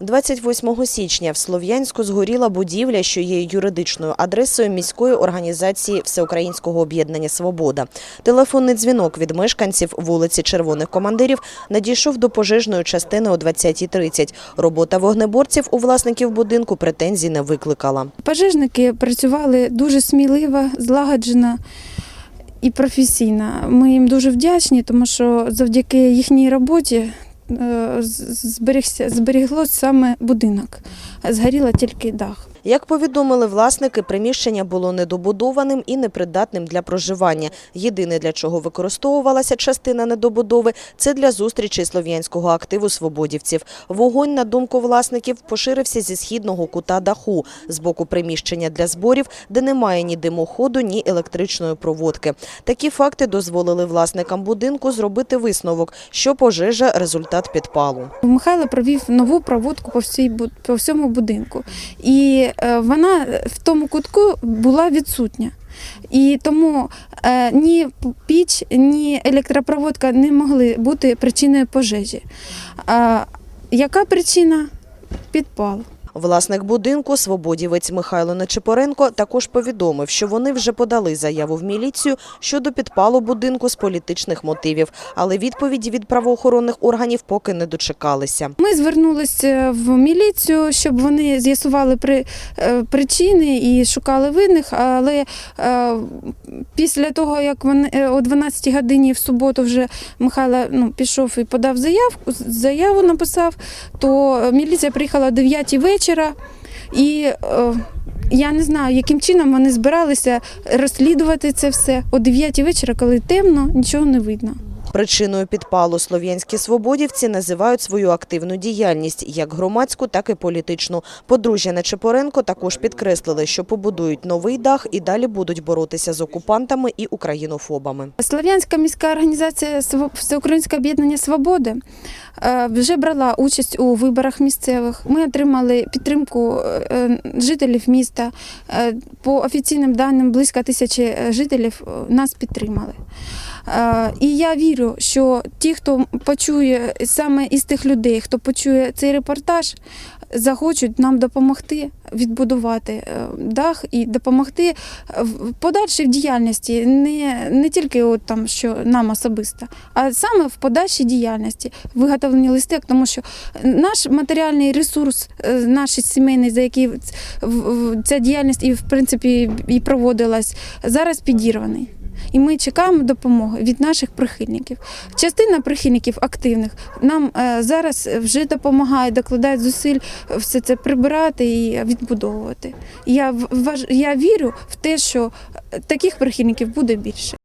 28 січня в Слов'янську згоріла будівля, що є юридичною адресою міської організації Всеукраїнського об'єднання Свобода. Телефонний дзвінок від мешканців вулиці Червоних командирів надійшов до пожежної частини о 20.30. Робота вогнеборців у власників будинку претензій не викликала. Пожежники працювали дуже сміливо, злагоджено і професійно. Ми їм дуже вдячні, тому що завдяки їхній роботі зберігся, зберіглось саме будинок. Згоріла тільки дах. Як повідомили власники, приміщення було недобудованим і непридатним для проживання. Єдине, для чого використовувалася частина недобудови, це для зустрічей слов'янського активу свободівців. Вогонь, на думку власників, поширився зі східного кута даху, з боку приміщення для зборів, де немає ні димоходу, ні електричної проводки. Такі факти дозволили власникам будинку зробити висновок, що пожежа – результат підпалу. Михайло провів нову проводку по, всій, по всьому будинку. І е, вона в тому кутку була відсутня. І тому е, ні піч, ні електропроводка не могли бути причиною пожежі. Яка причина? Підпал. Власник будинку, свободівець Михайло Нечипоренко, також повідомив, що вони вже подали заяву в міліцію щодо підпалу будинку з політичних мотивів, але відповіді від правоохоронних органів поки не дочекалися. Ми звернулися в міліцію, щоб вони з'ясували при, е, причини і шукали винних. Але е, після того, як вони е, о 12 годині в суботу вже Михайло ну, пішов і подав заявку, заяву написав, то міліція приїхала о 9 вечора і. е, я не знаю, яким чином вони збиралися розслідувати це все о 9 вечора, коли темно, нічого не видно. Причиною підпалу слов'янські свободівці називають свою активну діяльність як громадську, так і політичну. Подружжя Нечипоренко також підкреслили, що побудують новий дах і далі будуть боротися з окупантами і українофобами. Слов'янська міська організація «Сво- Всеукраїнське об'єднання Свободи е, вже брала участь у виборах місцевих. Ми отримали підтримку е, жителів міста. Е, По офіційним даним, близько тисячі е, жителів е, нас підтримали. Е, І я вірю, що ті, хто почує саме із тих людей, хто почує цей репортаж, захочуть нам допомогти відбудувати е, дах і допомогти в подальшій діяльності, не, не тільки от там, що нам особисто, а саме в подальшій діяльності виготовлені листи, тому що наш матеріальний ресурс, е, наш сімейний, за який ця діяльність і в принципі і проводилась, зараз підірваний. І ми чекаємо допомоги від наших прихильників. Частина прихильників активних нам е, зараз вже допомагає, докладають зусиль все це прибирати і відбудовувати. Я, я вірю в те, що таких прихильників буде більше.